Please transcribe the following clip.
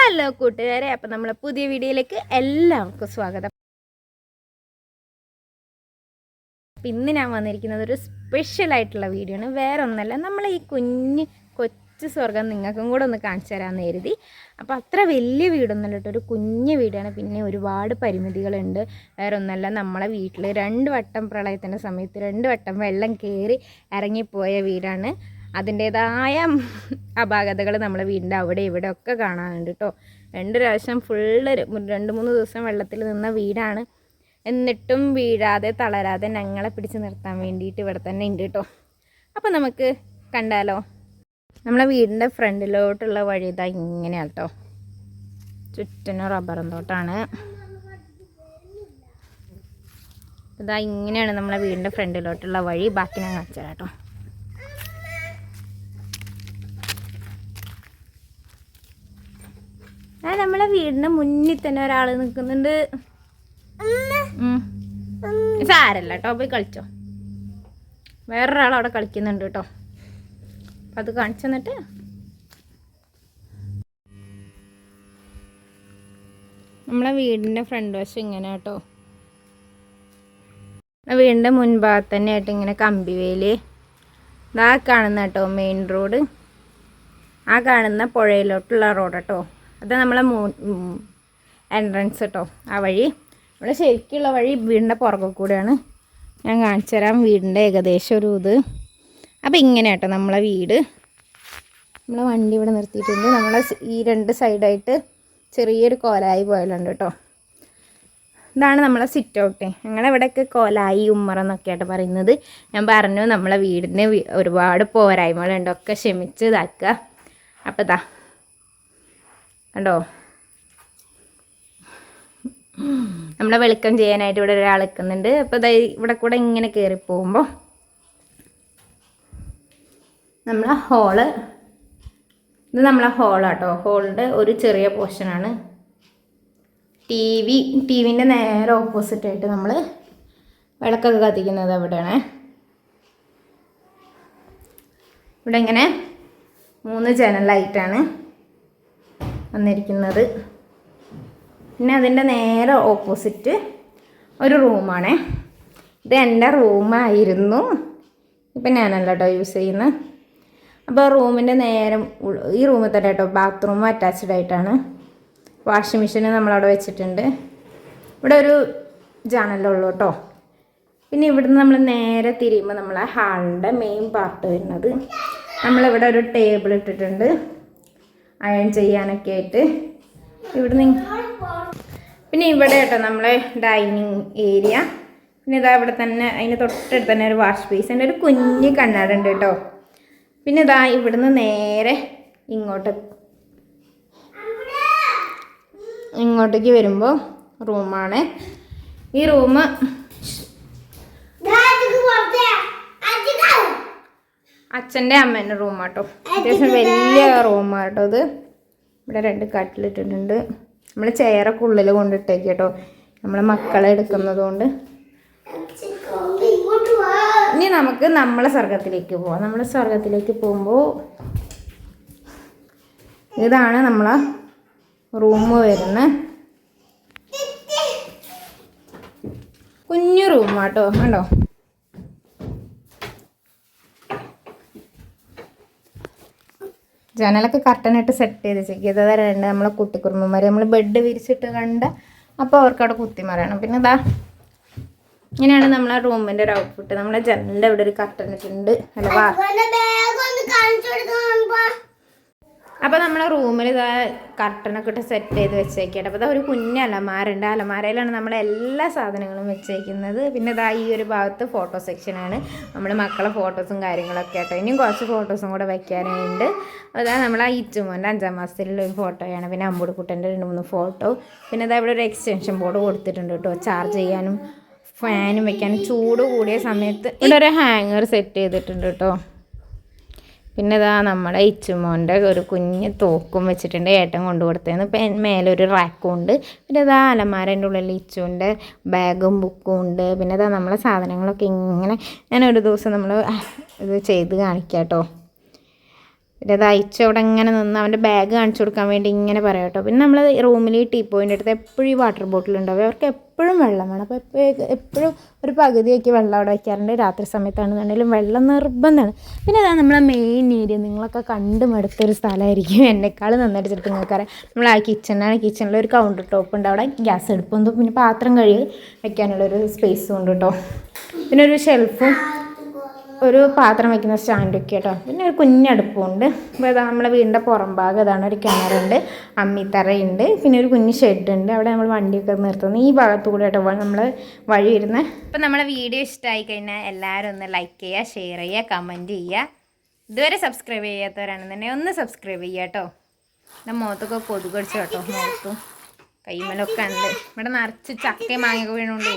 Hello കൂട്ടുകാരെ അപ്പം നമ്മളെ പുതിയ വീഡിയോയിലേക്ക് എല്ലാവർക്കും സ്വാഗതം. ഇന്ന് ഞാൻ വന്നിരിക്കുന്നത് ഒരു സ്പെഷ്യൽ ആയിട്ടുള്ള വീഡിയോ ആണ്. വേറെ ഒന്നല്ല നമ്മൾ ഈ കുഞ്ഞ് കൊച്ചു സ്വർഗം നിങ്ങൾക്കും കൂടെ ഒന്ന് കാണിച്ചു തരാമെന്ന് കരുതി. അപ്പോൾ അത്ര വലിയ വീടൊന്നുമല്ല കേട്ടോ ഒരു കുഞ്ഞ് വീടാണ്. പിന്നെ ഒരുപാട് പരിമിതികളുണ്ട്. വേറെ ഒന്നല്ല നമ്മളെ വീട്ടിൽ രണ്ട് വട്ടം പ്രളയത്തിന്റെ സമയത്ത് രണ്ട് വട്ടം വെള്ളം കയറി ഇറങ്ങിപ്പോയ വീടാണ്. അതിന്റേതായ അപാകതകൾ നമ്മളെ വീടിന്റെ അവിടെ ഇവിടെ ഒക്കെ കാണാനുണ്ട് കേട്ടോ രണ്ട് പ്രാവശ്യം ഫുള്ള് രണ്ട് മൂന്ന് ദിവസം വെള്ളത്തിൽ നിന്ന വീടാണ്. എന്നിട്ടും വീഴാതെ തളരാതെ ഞങ്ങളെ പിടിച്ച് നിർത്താൻ വേണ്ടിയിട്ട് ഇവിടെ തന്നെ ഉണ്ട് കേട്ടോ അപ്പോൾ നമുക്ക് കണ്ടാലോ? നമ്മളെ വീടിന്റെ ഫ്രണ്ടിലോട്ടുള്ള വഴി ഇതാ ഇങ്ങനെയാണ് കേട്ടോ ചുറ്റിനും റബ്ബറും തോട്ടാണ്. ഇതാ ഇങ്ങനെയാണ് നമ്മളെ വീടിന്റെ ഫ്രണ്ടിലോട്ടുള്ള വഴി. ബാക്കി ഞാൻ കാണിച്ചു കേട്ടോ ആ നമ്മളെ വീടിന്റെ മുന്നിൽ തന്നെ ഒരാൾ നിൽക്കുന്നുണ്ട്. സാരല്ല കേട്ടോ പോയി കളിച്ചോ. വേറൊരാൾ അവിടെ കളിക്കുന്നുണ്ട് കേട്ടോ അപ്പം അത് കാണിച്ചു തന്നിട്ട്. നമ്മളെ വീടിന്റെ ഫ്രണ്ട് വശം ഇങ്ങനെ കേട്ടോ വീടിന്റെ മുൻഭാഗത്ത് തന്നെ ആയിട്ട് ഇങ്ങനെ കമ്പിവേൽ. ഇതാ കാണുന്ന കേട്ടോ മെയിൻ റോഡ്. ആ കാണുന്ന പുഴയിലോട്ടുള്ള റോഡ് കേട്ടോ അത് നമ്മളെ മൂ എൻട്രൻസ് കേട്ടോ ആ വഴി. ഇവിടെ ശരിക്കുള്ള വഴി വീടിന്റെ പുറകെ കൂടെയാണ്. ഞാൻ കാണിച്ചു തരാം. വീടിന്റെ ഏകദേശം ഒരു ഇത്. അപ്പോൾ ഇങ്ങനെ കേട്ടോ നമ്മളെ വീട്. നമ്മളെ വണ്ടി ഇവിടെ നിർത്തിയിട്ടുണ്ട്. നമ്മളെ ഈ രണ്ട് സൈഡായിട്ട് ചെറിയൊരു കോലായി പോയാലുണ്ട് കേട്ടോ. ഇതാണ് നമ്മളെ സിറ്റ് ഔട്ട് ഞങ്ങളെ ഇവിടെയൊക്കെ കോലായി ഉമ്മറ എന്നൊക്കെയായിട്ട് പറയുന്നത്. ഞാൻ പറഞ്ഞു നമ്മളെ വീടിന് ഒരുപാട് പോരായ്മകളുണ്ട്. ഒക്കെ ക്ഷമിച്ച് ഇതാക്കുക. അപ്പോൾ ഇതാ കണ്ടോ? നമ്മളെ വെളുക്കം ചെയ്യാനായിട്ട് ഇവിടെ ഒരാൾ നിൽക്കുന്നുണ്ട്. അപ്പോൾ ഇവിടെ കൂടെ ഇങ്ങനെ കയറി പോകുമ്പോൾ നമ്മളെ ഹോൾ ഇത് നമ്മളെ ഹോളാട്ടോ ഹോളിന്റെ ഒരു ചെറിയ പോർഷനാണ് ടി വി ടി വിന്റെ നേരെ ഓപ്പോസിറ്റ് ആയിട്ട് നമ്മൾ വിളക്കൊക്കെ കത്തിക്കുന്നത് അവിടെയാണ്. ഇവിടെ ഇങ്ങനെ മൂന്ന് ജനലായിട്ടാണ് വന്നിരിക്കുന്നത്. പിന്നെ അതിന്റെ നേരെ ഓപ്പോസിറ്റ് ഒരു റൂമാണേ. ഇത് എന്റെ റൂമായിരുന്നു. ഇപ്പം ഞാനല്ല കേട്ടോ യൂസ് ചെയ്യുന്നത് അപ്പോൾ റൂമിന്റെ നേരം ഈ റൂമിൽ തന്നെ കേട്ടോ ബാത്റൂം അറ്റാച്ച്ഡ് ആയിട്ടാണ്. വാഷിംഗ് മെഷീൻ നമ്മളവിടെ വെച്ചിട്ടുണ്ട്. ഇവിടെ ഒരു ജാനലുള്ളൂ കേട്ടോ. പിന്നെ ഇവിടുന്ന് നമ്മൾ നേരെ തിരിയുമ്പോൾ നമ്മളെ ഹാളിന്റെ മെയിൻ പാർട്ട് വരുന്നത്. നമ്മളിവിടെ ഒരു ടേബിൾ ഇട്ടിട്ടുണ്ട്. അയൺ ചെയ്യാനൊക്കെ ആയിട്ട് ഇങ്- പിന്നെ ഇവിടെ കേട്ടോ നമ്മളെ ഡൈനിങ് ഏരിയ. പിന്നെ ഇതാ ഇവിടെ തന്നെ അതിന് തൊട്ടടുത്ത് തന്നെ ഒരു വാഷ് ബേസിന്റെ ഒരു കുഞ്ഞ് കണ്ണാട ഉണ്ട് കേട്ടോ. പിന്നെ ഇതാ ഇവിടുന്ന് നേരെ ഇങ്ങോട്ട് ഇങ്ങോട്ടേക്ക് വരുമ്പോൾ റൂമാണ്. ഈ റൂം അച്ഛന്റെ അമ്മേന്റെ റൂമാട്ടോ. അത്യാവശ്യം വലിയ റൂമാട്ടോ ഇത് ഇവിടെ രണ്ട് കട്ടിലിട്ടിട്ടുണ്ട്. നമ്മൾ ചെയറൊക്കെ ഉള്ളിൽ കൊണ്ടിട്ടേക്ക് കേട്ടോ നമ്മളെ മക്കളെ എടുക്കുന്നത് കൊണ്ട് ഇനി നമുക്ക് നമ്മളെ സ്വർഗത്തിലേക്ക് പോവാം. നമ്മളെ സ്വർഗത്തിലേക്ക് പോകുമ്പോൾ ഇതാണ് നമ്മളെ റൂം വരുന്നത് കുഞ്ഞു റൂമാട്ടോ. കണ്ടോ? ജനലൊക്കെ കറക്റ്റനായിട്ട് സെറ്റ് ചെയ്ത് അത് രണ്ട് നമ്മളെ കുട്ടിക്കുറുമ്പന്മാർ നമ്മൾ ബെഡ് വിരിച്ചിട്ട് കണ്ട് അപ്പോൾ അവർക്ക് അവിടെ കുത്തിമറയണം പിന്നെ ഇതാ ഇങ്ങനെയാണ് നമ്മളെ റൂമിന്റെ ഒരു ഔട്ട്ഫിറ്റ് നമ്മളെ ജനലിന്റെ ഇവിടെ ഒരു കർട്ടൻ ഇട്ടിട്ടുണ്ട്. അല്ല അപ്പോൾ നമ്മളെ റൂമിൽ ഇതാ കർട്ടനൊക്കെ ഇട്ട് സെറ്റ് ചെയ്ത് വെച്ചേക്കട്ടെ അപ്പോൾ ഇതാ ഒരു കുഞ്ഞ അലമാരുണ്ട് അലമാരയിലാണ് നമ്മളെ എല്ലാ സാധനങ്ങളും വെച്ചേക്കുന്നത്. പിന്നെ ഇതാ ഈ ഒരു ഭാഗത്ത് ഫോട്ടോ സെക്ഷനാണ് നമ്മൾ മക്കളെ ഫോട്ടോസും കാര്യങ്ങളൊക്കെ ആട്ടോ. ഇനിയും കുറച്ച് ഫോട്ടോസും കൂടെ വെക്കാനായിട്ട് അതാ നമ്മളെ ഇറ്റുമോന്റെ അഞ്ചാം മാസത്തിലുള്ള ഒരു ഫോട്ടോയാണ് പിന്നെ അമ്പൂടുക്കുട്ടന്റെ രണ്ട് മൂന്ന് ഫോട്ടോ പിന്നെ ഇതാ ഇവിടെ ഒരു എക്സ്റ്റൻഷൻ ബോർഡ് കൊടുത്തിട്ടുണ്ട് കേട്ടോ. ചാർജ് ചെയ്യാനും ഫാനും വെക്കാനും ചൂട് കൂടിയ സമയത്ത് ഇവിടെ ഒരു ഹാങ്ങർ സെറ്റ് ചെയ്തിട്ടുണ്ട് കേട്ടോ. പിന്നെ ഇതാ നമ്മുടെ ഇച്ചുമോന്റെ ഒരു കുഞ്ഞ് തോക്കും വെച്ചിട്ടുണ്ട് ഏട്ടൻ കൊണ്ടു കൊടുത്തതെന്ന് ഇപ്പം ഒരു റാക്കും ഉണ്ട്. പിന്നെ ഇതാ അലമാരന്റെ ഉള്ളിൽ ഇച്ചുവിന്റെ ബാഗും ബുക്കും ഉണ്ട്. പിന്നെ ഇതാ നമ്മളെ സാധനങ്ങളൊക്കെ ഇങ്ങനെ ഞാൻ ഒരു ദിവസം നമ്മൾ ഇത് ചെയ്ത് കാണിക്കാം കേട്ടോ പിന്നെ അത് അയച്ചു അവിടെ ഇങ്ങനെ നിന്ന് അവന്റെ ബാഗ് കാണിച്ചു കൊടുക്കാൻ വേണ്ടി ഇങ്ങനെ പറയാം കേട്ടോ. പിന്നെ നമ്മൾ റൂമിൽ ടീ പോയിന്റെ അടുത്ത് എപ്പോഴും ഈ വാട്ടർ ബോട്ടിൽ ഉണ്ടാവും. അവർക്ക് എപ്പോഴും വെള്ളം വേണം. അപ്പോൾ എപ്പോഴും എപ്പോഴും ഒരു പകുതിയൊക്കെ വെള്ളം അവിടെ വയ്ക്കാറുണ്ട് രാത്രി സമയത്താണെന്നുണ്ടെങ്കിലും വെള്ളം നിർബന്ധമാണ്. പിന്നെ അതാണ് നമ്മളെ മെയിൻ ഏരിയ നിങ്ങളൊക്കെ കണ്ടു മടുത്തൊരു സ്ഥലമായിരിക്കും. എന്നെക്കാൾ നന്നായിട്ട് ചിലപ്പോൾ നിങ്ങൾക്കറിയാം. നമ്മൾ ആ കിച്ചണാണ് കിച്ചണിൽ ഒരു കൗണ്ടർ ടോപ്പ് ഉണ്ട്. അവിടെ ഗ്യാസ് അടുപ്പും പിന്നെ പാത്രം കഴുകി വയ്ക്കാനുള്ളൊരു സ്പേസും ഉണ്ട് കേട്ടോ. പിന്നെ ഒരു ഷെൽഫും ഒരു പാത്രം വയ്ക്കുന്ന സ്റ്റാൻഡൊക്കെ കേട്ടോ പിന്നെ ഒരു കുഞ്ഞടുപ്പുണ്ട് അപ്പോൾ ഇതാ നമ്മളെ വീടിന്റെ പുറം ഭാഗം ഇതാണ്. ഒരു കിണറുണ്ട് അമ്മിത്തറയുണ്ട് പിന്നെ ഒരു കുഞ്ഞ് ഷെഡ് ഉണ്ട് അവിടെ നമ്മൾ വണ്ടിയൊക്കെ നിർത്തുന്നത് ഈ ഭാഗത്തു കൂടെ കേട്ടോ നമ്മൾ വഴി വരുന്നത് അപ്പോൾ നമ്മളെ വീഡിയോ ഇഷ്ടമായി കഴിഞ്ഞാൽ എല്ലാവരും ഒന്ന് ലൈക്ക് ചെയ്യുക ഷെയർ ചെയ്യുക കമന്റ് ചെയ്യുക. ഇതുവരെ സബ്സ്ക്രൈബ് ചെയ്യാത്തവരാണെന്നുണ്ടെങ്കിൽ ഒന്ന് സബ്സ്ക്രൈബ് ചെയ്യുക കേട്ടോ എന്റെ മുഖത്തൊക്കെ കൊതുക് അടിച്ചു കേട്ടോ മുഖത്തും കൈമലൊക്കെ ഉണ്ട്. ഇവിടെ നിറച്ച് ചക്കയും മാങ്ങയൊക്കെ വീണുണ്ട്